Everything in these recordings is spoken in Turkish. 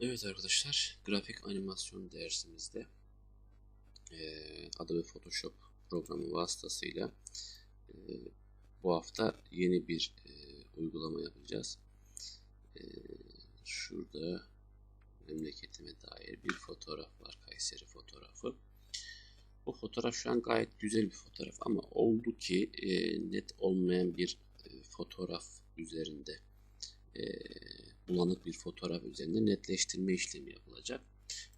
Evet arkadaşlar, grafik animasyon dersimizde eee Adobe Photoshop programı vasıtasıyla eee, bu hafta yeni bir eee, uygulama yapacağız. Eee, şurada memleketime dair bir fotoğraf var, Kayseri fotoğrafı. Bu fotoğraf şu an gayet güzel bir fotoğraf ama oldu ki eee, net olmayan bir eee, fotoğraf üzerinde eee, bulanık bir fotoğraf üzerinde netleştirme işlemi yapılacak.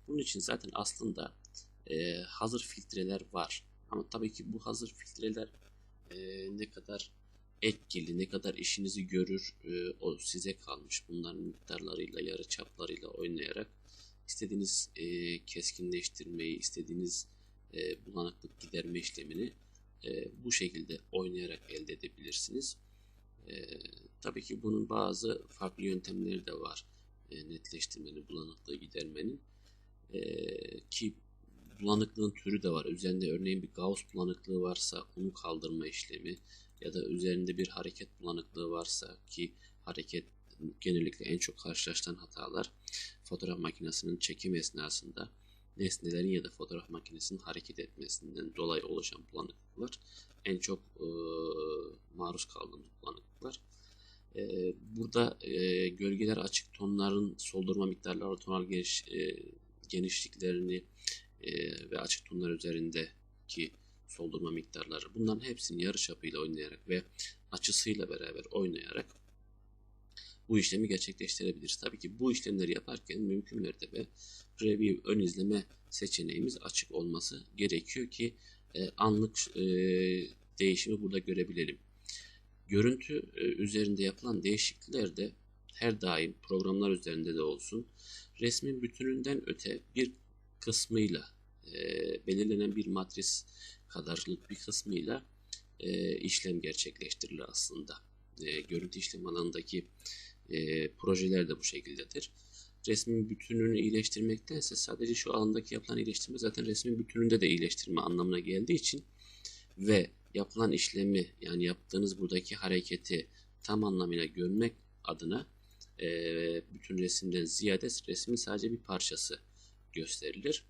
Bunun için zaten aslında e, hazır filtreler var. Ama tabii ki bu hazır filtreler e, ne kadar etkili, ne kadar işinizi görür e, o size kalmış. Bunların miktarlarıyla, yarı çaplarıyla oynayarak istediğiniz e, keskinleştirmeyi, istediğiniz e, bulanıklık giderme işlemini e, bu şekilde oynayarak elde edebilirsiniz. E, tabii ki bunun bazı farklı yöntemleri de var. E, netleştirmenin, bulanıklığı gidermenin. E, ki bulanıklığın türü de var. Üzerinde örneğin bir Gauss bulanıklığı varsa onu kaldırma işlemi ya da üzerinde bir hareket bulanıklığı varsa ki hareket genellikle en çok karşılaşılan hatalar fotoğraf makinesinin çekim esnasında nesnelerin ya da fotoğraf makinesinin hareket etmesinden dolayı oluşan bulanıklıklar en çok e, maruz kaldığımız bulanıklıklar. E, burada e, gölgeler açık tonların soldurma miktarları, tonal geniş, e, genişliklerini e, ve açık tonlar üzerindeki soldurma miktarları bunların hepsini yarı çapıyla oynayarak ve açısıyla beraber oynayarak bu işlemi gerçekleştirebiliriz. Tabii ki bu işlemleri yaparken mümkün mertebe preview ön izleme seçeneğimiz açık olması gerekiyor ki e, anlık e, değişimi burada görebilelim. Görüntü e, üzerinde yapılan değişiklikler de her daim programlar üzerinde de olsun resmin bütününden öte bir kısmıyla belirlenen bir matris kadarlık bir kısmıyla işlem gerçekleştirilir aslında. Görüntü işlem alanındaki projeler de bu şekildedir. Resmin bütününü iyileştirmektense sadece şu alandaki yapılan iyileştirme zaten resmin bütününde de iyileştirme anlamına geldiği için ve yapılan işlemi yani yaptığınız buradaki hareketi tam anlamıyla görmek adına e, bütün resimden ziyade resmin sadece bir parçası gösterilir.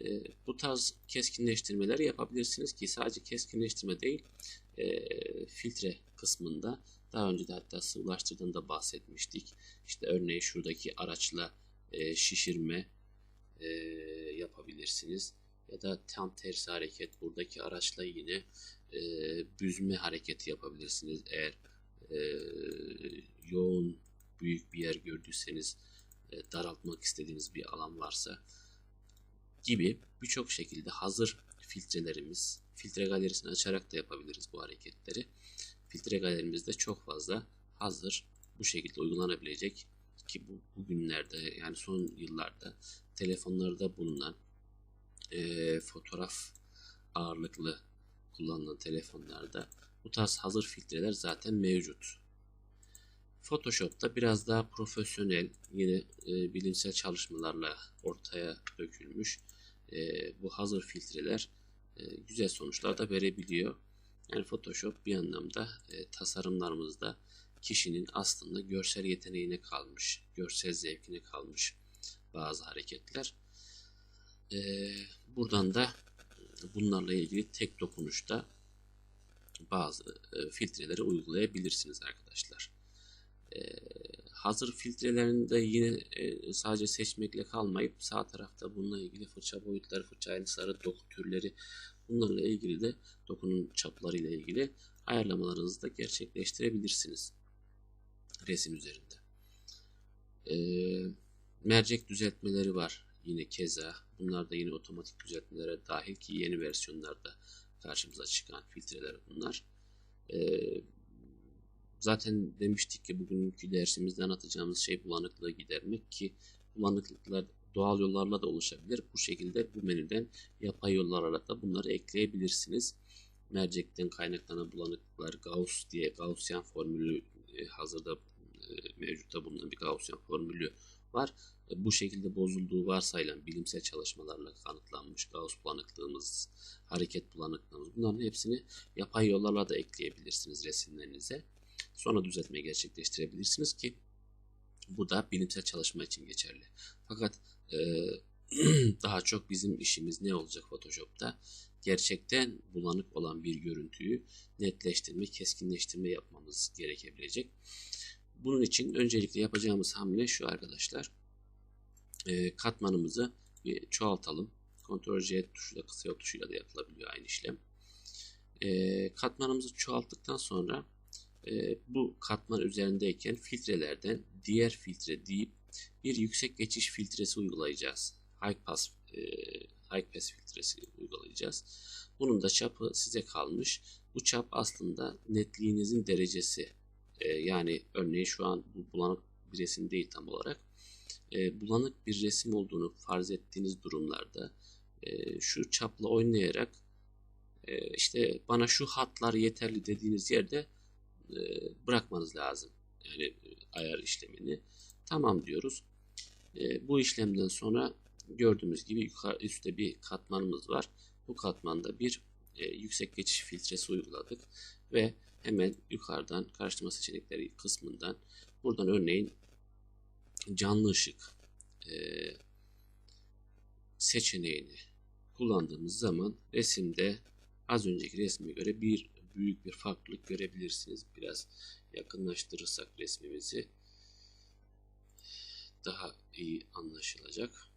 E, bu tarz keskinleştirmeleri yapabilirsiniz ki sadece keskinleştirme değil e, filtre kısmında daha önce de hatta sıvılaştırdığını da bahsetmiştik. İşte örneğin şuradaki araçla e, şişirme e, yapabilirsiniz. Ya da tam tersi hareket buradaki araçla yine e, büzme hareketi yapabilirsiniz. Eğer e, yoğun büyük bir yer gördüyseniz e, daraltmak istediğiniz bir alan varsa gibi birçok şekilde hazır filtrelerimiz, filtre galerisini açarak da yapabiliriz bu hareketleri. Filtre galerimizde çok fazla hazır bu şekilde uygulanabilecek ki bu bugünlerde yani son yıllarda telefonlarda bulunan e, fotoğraf ağırlıklı kullanılan telefonlarda bu tarz hazır filtreler zaten mevcut. Photoshop'ta biraz daha profesyonel yine e, bilimsel çalışmalarla ortaya dökülmüş e, bu hazır filtreler e, güzel sonuçlar da verebiliyor. Yani Photoshop bir anlamda e, tasarımlarımızda kişinin aslında görsel yeteneğine kalmış, görsel zevkine kalmış bazı hareketler. E, buradan da bunlarla ilgili tek dokunuşta bazı e, filtreleri uygulayabilirsiniz arkadaşlar. E, hazır filtrelerinde yine e, sadece seçmekle kalmayıp sağ tarafta bununla ilgili fırça boyutları, fırça ayrıntıları, doku türleri bunlarla ilgili de dokunun çapları ile ilgili ayarlamalarınızı da gerçekleştirebilirsiniz resim üzerinde. E, mercek düzeltmeleri var yine keza. Bunlar da yine otomatik düzeltmelere dahil ki yeni versiyonlarda karşımıza çıkan filtreler bunlar. E, Zaten demiştik ki bugünkü dersimizde anlatacağımız şey bulanıklığı gidermek ki bulanıklıklar doğal yollarla da oluşabilir. Bu şekilde bu menüden yapay yollarla da bunları ekleyebilirsiniz. Mercekten kaynaklanan bulanıklıklar Gauss diye Gaussian formülü e, hazırda e, mevcutta bulunan bir Gaussian formülü var. E, bu şekilde bozulduğu varsayılan bilimsel çalışmalarla kanıtlanmış Gauss bulanıklığımız, hareket bulanıklığımız bunların hepsini yapay yollarla da ekleyebilirsiniz resimlerinize. Sonra düzeltme gerçekleştirebilirsiniz ki Bu da bilimsel çalışma için geçerli. Fakat e, daha çok bizim işimiz ne olacak Photoshop'ta? Gerçekten bulanık olan bir görüntüyü netleştirme, keskinleştirme yapmamız gerekebilecek. Bunun için öncelikle yapacağımız hamle şu arkadaşlar. E, katmanımızı bir çoğaltalım. Ctrl C tuşuyla kısa yol tuşuyla da yapılabiliyor aynı işlem. E, katmanımızı çoğalttıktan sonra e, bu katman üzerindeyken filtrelerden diğer filtre deyip bir yüksek geçiş filtresi uygulayacağız. High pass, e, high pass filtresi uygulayacağız. Bunun da çapı size kalmış. Bu çap aslında netliğinizin derecesi. E, yani örneğin şu an bu bulanık bir resim değil tam olarak. E, bulanık bir resim olduğunu farz ettiğiniz durumlarda e, şu çapla oynayarak e, işte bana şu hatlar yeterli dediğiniz yerde e, bırakmanız lazım. Yani e, ayar işlemini. Tamam diyoruz. E, bu işlemden sonra gördüğümüz gibi yukarı üstte bir katmanımız var. Bu katmanda bir yüksek geçiş filtresi uyguladık ve hemen yukarıdan karşılama seçenekleri kısmından buradan örneğin canlı ışık seçeneğini kullandığımız zaman resimde az önceki resme göre bir büyük bir farklılık görebilirsiniz. Biraz yakınlaştırırsak resmimizi daha iyi anlaşılacak.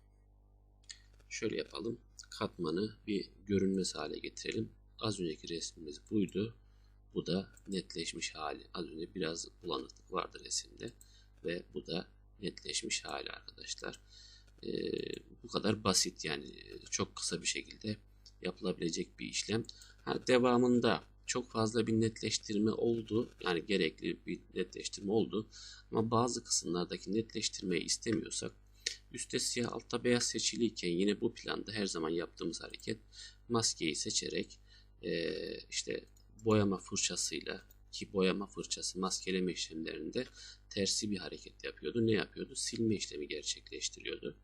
Şöyle yapalım. Katmanı bir görünmez hale getirelim. Az önceki resmimiz buydu. Bu da netleşmiş hali. Az önce biraz bulanıklık vardı resimde. Ve bu da netleşmiş hali arkadaşlar. Ee, bu kadar basit yani çok kısa bir şekilde yapılabilecek bir işlem. Ha, devamında çok fazla bir netleştirme oldu. Yani gerekli bir netleştirme oldu. Ama bazı kısımlardaki netleştirmeyi istemiyorsak üstte siyah altta beyaz seçiliyken yine bu planda her zaman yaptığımız hareket maskeyi seçerek e, işte boyama fırçasıyla ki boyama fırçası maskeleme işlemlerinde tersi bir hareket yapıyordu. Ne yapıyordu? Silme işlemi gerçekleştiriyordu.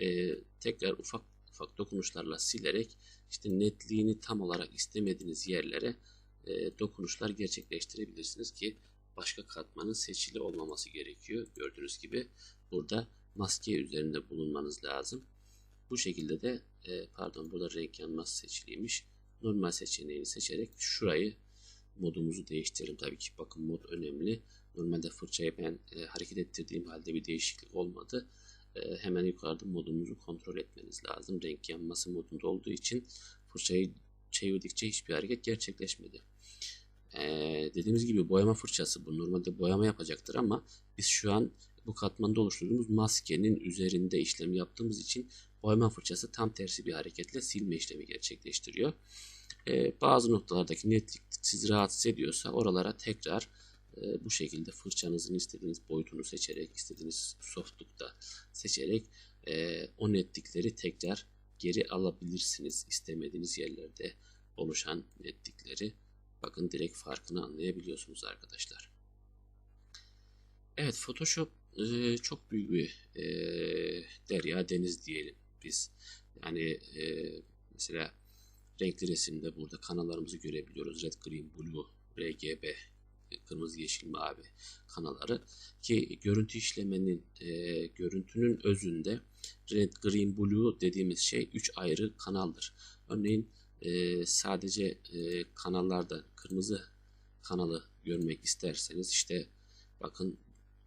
E, tekrar ufak ufak dokunuşlarla silerek işte netliğini tam olarak istemediğiniz yerlere e, dokunuşlar gerçekleştirebilirsiniz ki başka katmanın seçili olmaması gerekiyor. Gördüğünüz gibi burada maske üzerinde bulunmanız lazım. Bu şekilde de e, pardon burada renk yanması seçiliymiş. Normal seçeneğini seçerek şurayı modumuzu değiştirelim. Tabii ki bakın mod önemli. Normalde fırçayı ben e, hareket ettirdiğim halde bir değişiklik olmadı. E, hemen yukarıda modumuzu kontrol etmeniz lazım. Renk yanması modunda olduğu için fırçayı çevirdikçe hiçbir hareket gerçekleşmedi. Ee, dediğimiz gibi boyama fırçası bu. Normalde boyama yapacaktır ama biz şu an bu katmanda oluşturduğumuz maskenin üzerinde işlem yaptığımız için boyama fırçası tam tersi bir hareketle silme işlemi gerçekleştiriyor. Ee, bazı noktalardaki netlik sizi rahatsız ediyorsa oralara tekrar bu şekilde fırçanızın istediğiniz boyutunu seçerek, istediğiniz softlukta seçerek e, o netlikleri tekrar geri alabilirsiniz. istemediğiniz yerlerde oluşan netlikleri. Bakın direkt farkını anlayabiliyorsunuz arkadaşlar. Evet Photoshop e, çok büyük bir e, derya deniz diyelim biz. Yani e, mesela renkli resimde burada kanallarımızı görebiliyoruz. Red, Green, Blue, RGB, kırmızı, yeşil, mavi kanalları ki görüntü işlemenin e, görüntünün özünde Red, Green, Blue dediğimiz şey 3 ayrı kanaldır. Örneğin e, sadece e, kanallarda kırmızı kanalı görmek isterseniz işte bakın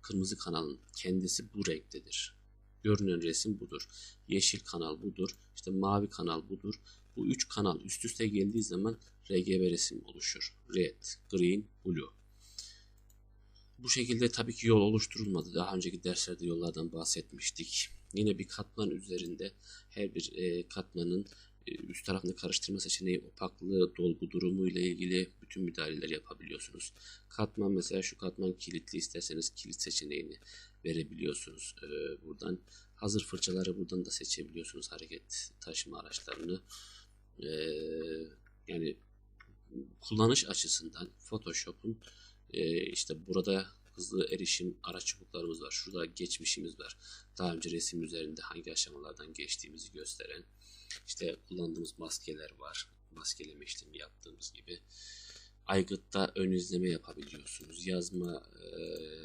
kırmızı kanalın kendisi bu renktedir. Görünen resim budur. Yeşil kanal budur. İşte mavi kanal budur. Bu üç kanal üst üste geldiği zaman RGB resim oluşur. Red, Green, Blue. Bu şekilde tabii ki yol oluşturulmadı. Daha önceki derslerde yollardan bahsetmiştik. Yine bir katman üzerinde her bir e, katmanın e, üst tarafında karıştırma seçeneği, opaklığı, dolgu durumu ile ilgili bütün müdahaleler yapabiliyorsunuz. Katman mesela şu katman kilitli isterseniz kilit seçeneğini verebiliyorsunuz. E, buradan hazır fırçaları buradan da seçebiliyorsunuz hareket taşıma araçlarını. E, yani kullanış açısından Photoshop'un işte burada hızlı erişim araç çubuklarımız var. Şurada geçmişimiz var. Daha önce resim üzerinde hangi aşamalardan geçtiğimizi gösteren işte kullandığımız maskeler var. Maskeleme işlemi yaptığımız gibi. aygıtta ön izleme yapabiliyorsunuz. Yazma, e,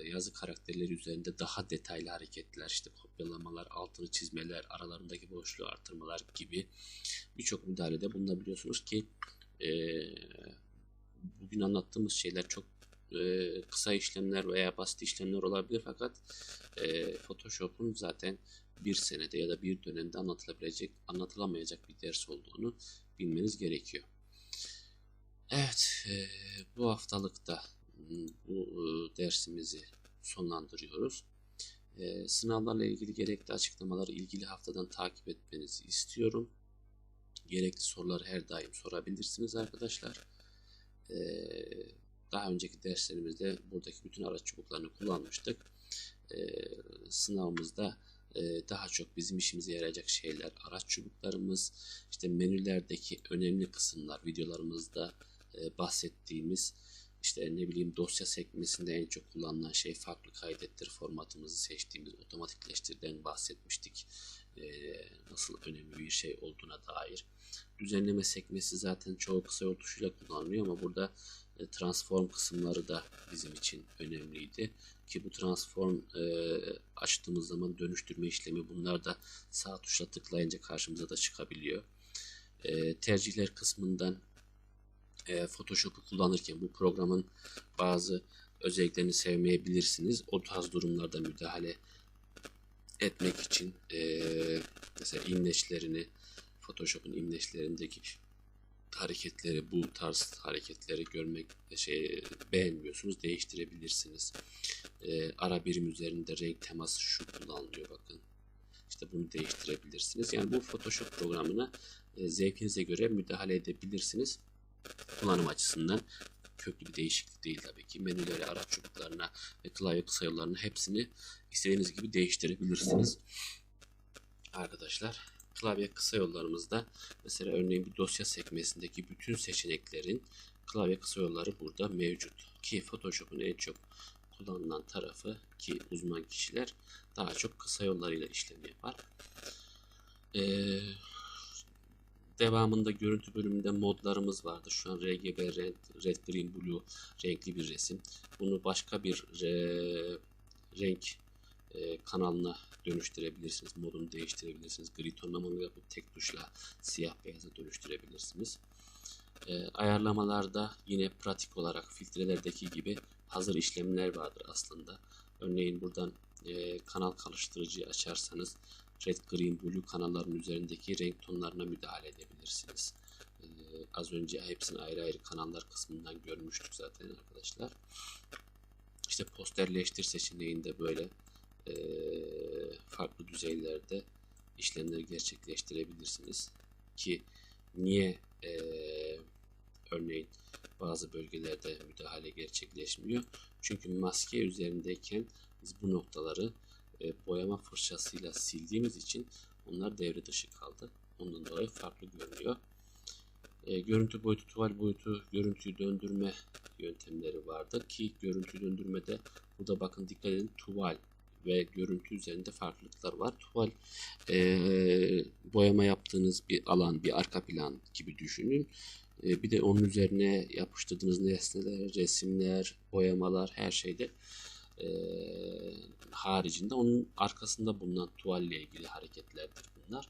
yazı karakterleri üzerinde daha detaylı hareketler, işte kopyalamalar, altını çizmeler, aralarındaki boşluğu artırmalar gibi birçok müdahalede bulunabiliyorsunuz ki e, bugün anlattığımız şeyler çok e, kısa işlemler veya basit işlemler olabilir fakat e, Photoshop'un zaten bir senede ya da bir dönemde anlatılabilecek, anlatılamayacak bir ders olduğunu bilmeniz gerekiyor. Evet, e, bu haftalıkta bu e, dersimizi sonlandırıyoruz. E, sınavlarla ilgili gerekli açıklamaları ilgili haftadan takip etmenizi istiyorum. Gerekli soruları her daim sorabilirsiniz arkadaşlar. E, daha önceki derslerimizde buradaki bütün araç çubuklarını kullanmıştık. E, sınavımızda e, daha çok bizim işimize yarayacak şeyler, araç çubuklarımız, işte menülerdeki önemli kısımlar, videolarımızda e, bahsettiğimiz işte ne bileyim dosya sekmesinde en çok kullanılan şey farklı kaydettir formatımızı seçtiğimiz otomatikleştirden bahsetmiştik. E, nasıl önemli bir şey olduğuna dair. Düzenleme sekmesi zaten çoğu kısa yol tuşuyla kullanılıyor ama burada transform kısımları da bizim için önemliydi. Ki bu transform e, açtığımız zaman dönüştürme işlemi bunlar da sağ tuşla tıklayınca karşımıza da çıkabiliyor. E, tercihler kısmından e, Photoshop'u kullanırken bu programın bazı özelliklerini sevmeyebilirsiniz. O tarz durumlarda müdahale etmek için e, mesela imleçlerini Photoshop'un imleçlerindeki hareketleri bu tarz hareketleri görmek şey beğenmiyorsunuz değiştirebilirsiniz. E, ara birim üzerinde renk teması şu kullanılıyor bakın. İşte bunu değiştirebilirsiniz. Yani bu Photoshop programına e, zevkinize göre müdahale edebilirsiniz kullanım açısından köklü bir değişiklik değil tabii ki. Menüleri, araç çubuklarına ve klavye kısa yollarını hepsini istediğiniz gibi değiştirebilirsiniz. Arkadaşlar klavye kısa yollarımızda mesela örneğin bir dosya sekmesindeki bütün seçeneklerin klavye kısa yolları burada mevcut. Ki Photoshop'un en çok kullanılan tarafı ki uzman kişiler daha çok kısa yollarıyla işlem yapar. Ee, Devamında görüntü bölümünde modlarımız vardı. Şu an RGB, red, red, green, blue renkli bir resim. Bunu başka bir re, renk e, kanalına dönüştürebilirsiniz. Modunu değiştirebilirsiniz. Gri tonlamalı yapıp tek tuşla siyah beyaza dönüştürebilirsiniz. E, ayarlamalarda yine pratik olarak filtrelerdeki gibi hazır işlemler vardır aslında. Örneğin buradan e, kanal karıştırıcıyı açarsanız red, green, blue kanalların üzerindeki renk tonlarına müdahale edebilirsiniz. Ee, az önce hepsini ayrı ayrı kanallar kısmından görmüştük zaten arkadaşlar. İşte posterleştir seçeneğinde böyle e, farklı düzeylerde işlemleri gerçekleştirebilirsiniz. Ki niye e, örneğin bazı bölgelerde müdahale gerçekleşmiyor? Çünkü maske üzerindeyken biz bu noktaları e, boyama fırçasıyla sildiğimiz için onlar devre dışı kaldı. Ondan dolayı farklı görünüyor. E, görüntü boyutu, tuval boyutu, görüntüyü döndürme yöntemleri vardı ki görüntü döndürmede burada bakın dikkat edin tuval ve görüntü üzerinde farklılıklar var. Tuval e, boyama yaptığınız bir alan, bir arka plan gibi düşünün. E, bir de onun üzerine yapıştırdığınız nesneler, resimler, boyamalar her şeyde e, haricinde onun arkasında bulunan tuvalle ilgili hareketlerdir bunlar.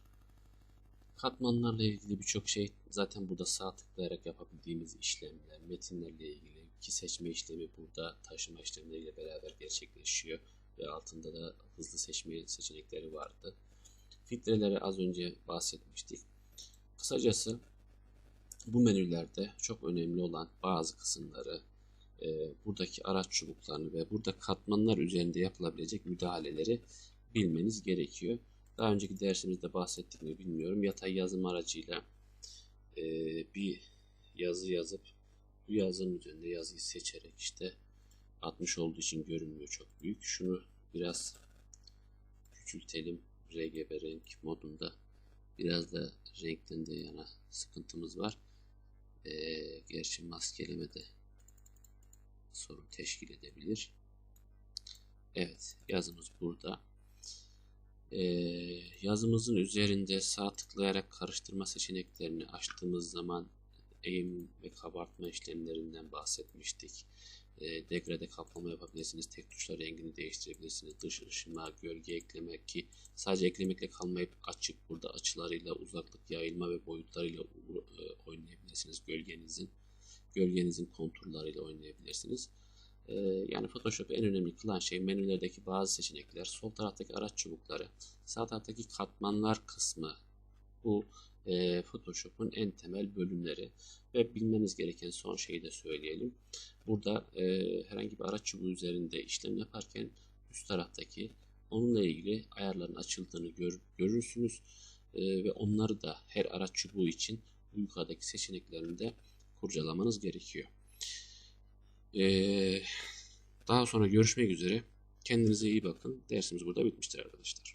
Katmanlarla ilgili birçok şey zaten burada sağ tıklayarak yapabildiğimiz işlemler, metinlerle ilgili ki seçme işlemi burada taşıma işlemleriyle beraber gerçekleşiyor ve altında da hızlı seçme seçenekleri vardı. Filtreleri az önce bahsetmiştik. Kısacası bu menülerde çok önemli olan bazı kısımları e, buradaki araç çubuklarını ve burada katmanlar üzerinde yapılabilecek müdahaleleri bilmeniz gerekiyor. Daha önceki dersimizde bahsettik mi bilmiyorum. Yatay yazım aracıyla e, bir yazı yazıp bu yazının üzerinde yazıyı seçerek işte 60 olduğu için görünmüyor çok büyük. Şunu biraz küçültelim. RGB renk modunda biraz da renkten de yana sıkıntımız var. Ee, gerçi maskeleme de sorun teşkil edebilir. Evet yazımız burada. Ee, yazımızın üzerinde sağ tıklayarak karıştırma seçeneklerini açtığımız zaman eğim ve kabartma işlemlerinden bahsetmiştik. E, degrade kaplama yapabilirsiniz. Tek tuşla rengini değiştirebilirsiniz. Dış ışıma, gölge eklemek ki sadece eklemekle kalmayıp açık burada açılarıyla, uzaklık yayılma ve boyutlarıyla e, oynayabilirsiniz gölgenizin. Gölgenizin konturlarıyla oynayabilirsiniz. E, yani Photoshop'u en önemli kılan şey menülerdeki bazı seçenekler, sol taraftaki araç çubukları, sağ taraftaki katmanlar kısmı. Bu e, Photoshop'un en temel bölümleri ve bilmeniz gereken son şeyi de söyleyelim. Burada e, herhangi bir araç çubuğu üzerinde işlem yaparken üst taraftaki onunla ilgili ayarların açıldığını gör, görürsünüz e, ve onları da her araç çubuğu için bu yukarıdaki seçeneklerinde kurcalamanız gerekiyor. E, daha sonra görüşmek üzere. Kendinize iyi bakın. Dersimiz burada bitmiştir arkadaşlar.